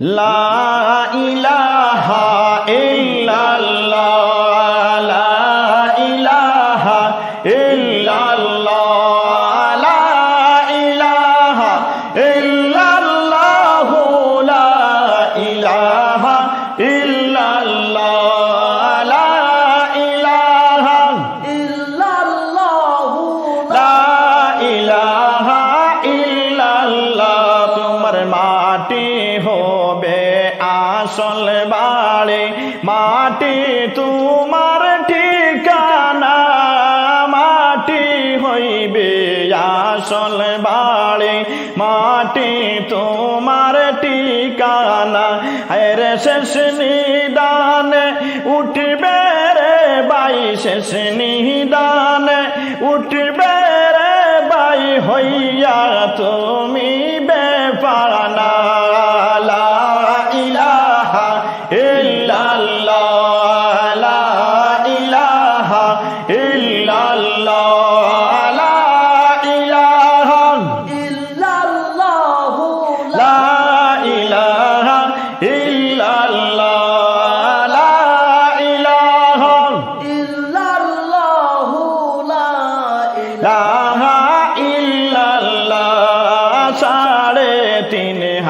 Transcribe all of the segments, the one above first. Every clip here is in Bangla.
লা ইলাহা মাটি তোমার ঠিকানা, মাটি হইবে আসল বাড়ি। মাটি তোমার ঠিকানা এর শেষ নিদানে উঠবে রে বাই, শেষ নিদানে উঠবে রে বাই, হইয়া তুমি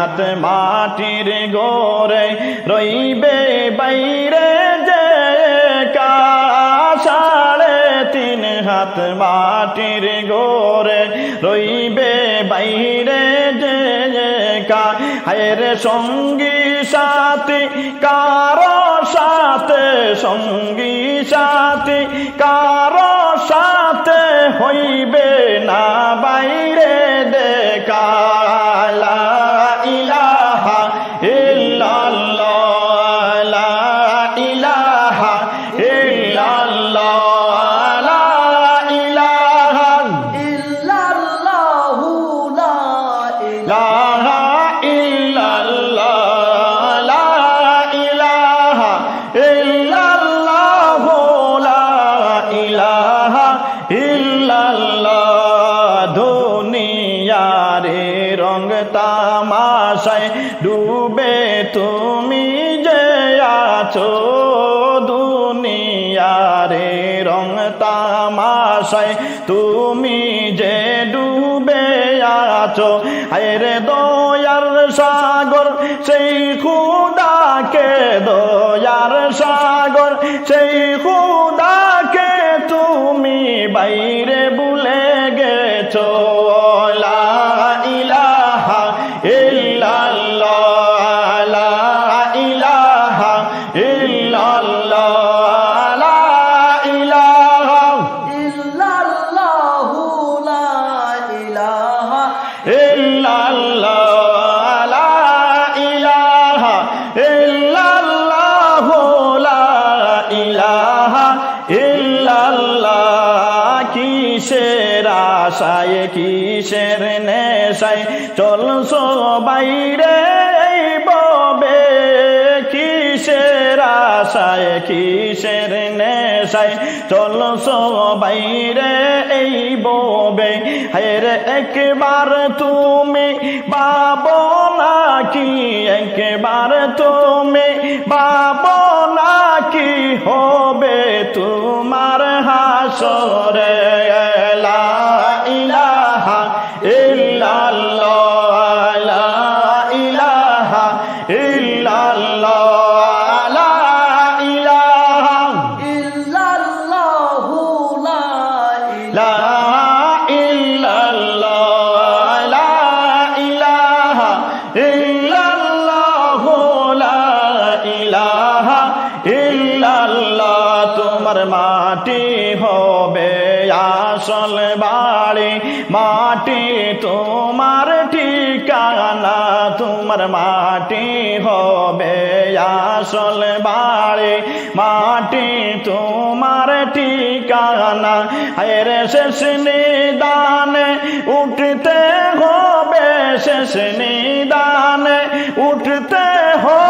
হাত মাটির গোরে রইবে বাইরে যে কা সাড়ে তিন হাত মাটির গোরে রইবে বাইরে যে কা হায়ের সঙ্গী সাথী, কারও সাথে সঙ্গী সাথী, কারও সাথে হইবে না বাইরে ডুবে তুমি যে আছো দুনিয়ারে রং তামাশায়, তুমি যে ডুবে আছো আরে দয়ার সাগর, সেই খুদাকে দয়ার সাগর, সেই কিসের আশায়, কিসের নেশায়? চলছো বাইরে ববে। কিসের আশায়, কিসের নেশায়? চলছো বাইরে এই ববে। হের একবার তুমি বাবো নাকি? একবার তুমি বাবো নাকি? হবে তোমার হাসরে। মাটি হবে আসল বাড়ি। মাটি তোমার ঠিকানা, তোমার মাটি হবে আসল বাড়ি। মাটি তোমার ঠিকানা, এর শেষ নিদানে উঠতে হবে, শেষ নিদানে উঠতে হবে।